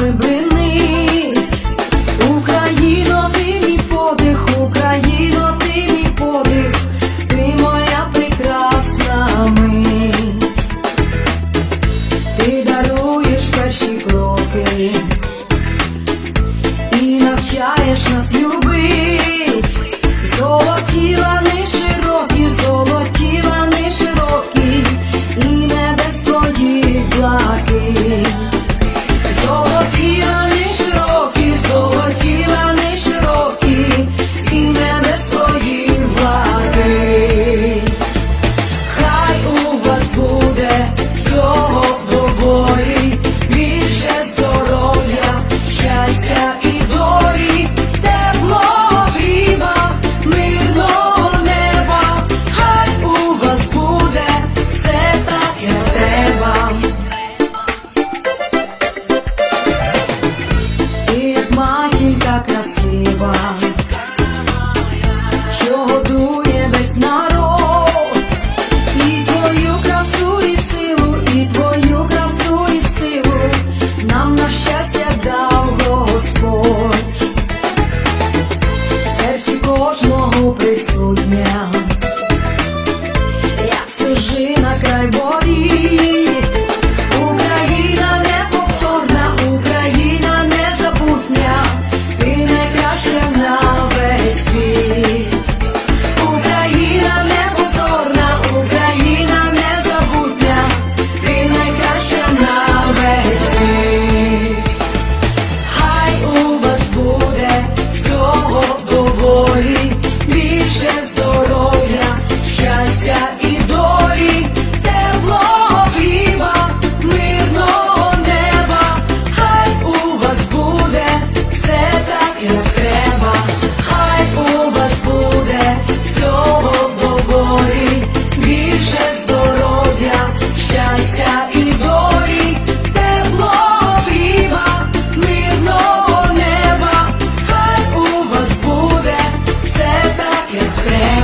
бринить ти мій подих, Україно, ти мій подих, ти моя прекрасна мить, ти даруєш перші кроки і навчаєш нас любити. 素描。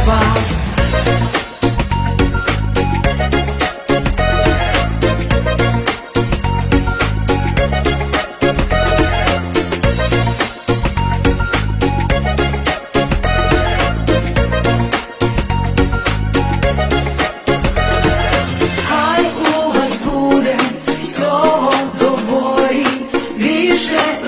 неба. Хай у вас буде всього доворі більше.